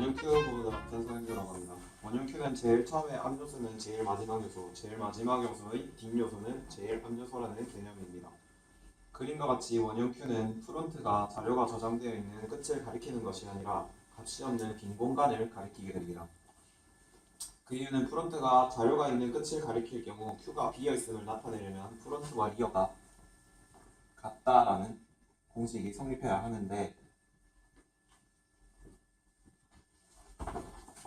Q 부분을 맡은 서현규라고 합니다. 원형 Q는 제일 처음에 앞 요소는 제일 마지막 요소, 제일 마지막 요소의 뒷 요소는 제일 앞 요소라는 개념입니다. 그림과 같이 원형 Q는 프론트가 자료가 저장되어 있는 끝을 가리키는 것이 아니라 값이 없는 빈 공간을 가리키게 됩니다. 그 이유는 프론트가 자료가 있는 끝을 가리킬 경우 Q가 비어 있음을 나타내려면 프론트와 리어가 같다라는 공식이 성립해야 하는데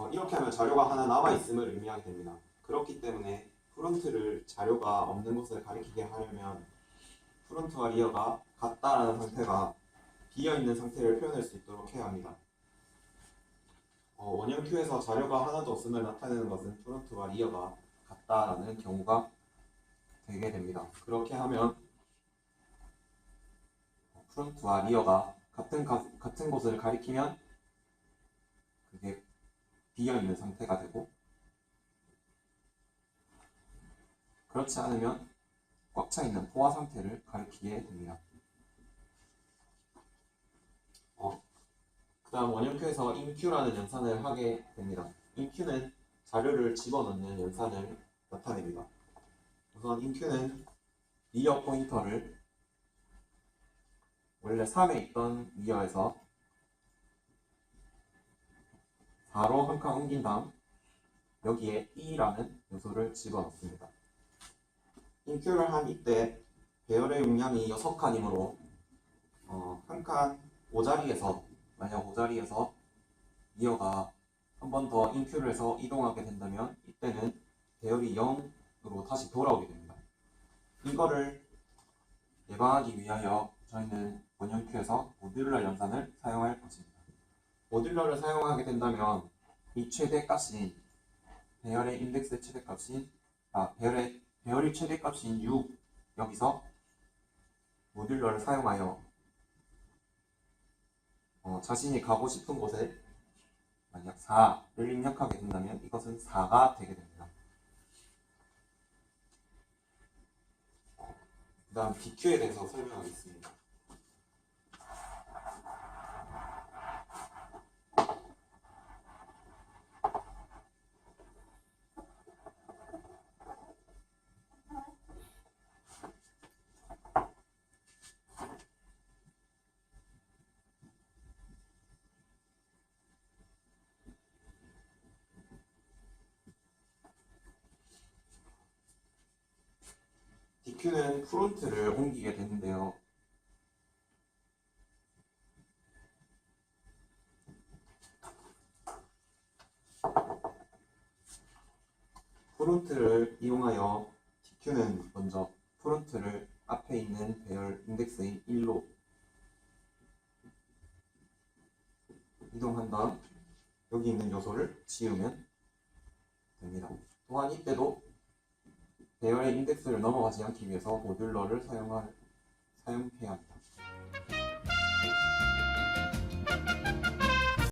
어, 이렇게 하면 자료가 하나 남아 있음을 의미하게 됩니다. 그렇기 때문에 프론트를 자료가 없는 것을 가리키게 하려면 프론트와 리어가 같다라는 상태가 비어 있는 상태를 표현할 수 있도록 해야 합니다. 어, 원형 Q에서 자료가 하나도 없음을 나타내는 것은 프론트와 리어가 같다라는 경우가 되게 됩니다. 그렇게 하면 어, 프론트와 리어가 같은 가- 같은 곳을 가리키면 그게 비어 있는 상태가 되고 그렇지 않으면 꽉 차 있는 포화 상태를 가리키게 됩니다. 어, 그 다음 원형표에서 inQ라는 연산을 하게 됩니다. inQ는 자료를 집어넣는 연산을 나타냅니다. 우선 inQ는 리어 포인터를 원래 3에 있던 리어에서 4로 한 칸 옮긴 다음 여기에 E라는 요소를 집어넣습니다. 인큐를 한 이때 배열의 용량이 6칸이므로 어, 한칸 5자리에서 만약 5자리에서 이어가 한 번 더 인큐를 해서 이동하게 된다면 이때는 배열이 0으로 다시 돌아오게 됩니다. 이거를 예방하기 위하여 저희는 원형큐에서 모듈러 연산을 사용할 것입니다. 모듈러를 사용하게 된다면 이 최대값인 배열의 인덱스 최대값인 아 배열의 배열의 최대값인 6 여기서 모듈러를 사용하여 어, 자신이 가고 싶은 곳에 만약 4를 입력하게 된다면 이것은 4가 되게 됩니다. 그 다음 BQ에 대해서 설명하겠습니다. DQ는 프론트를 옮기게 되는데요. 프론트를 이용하여 DQ는 먼저 프론트를 앞에 있는 배열 인덱스인 1로 이동한 다음 여기 있는 요소를 지우면 됩니다. 또한 이때도 배열의 인덱스를 넘어가지 않기 위해서 모듈러를 사용할, 사용해야 합니다.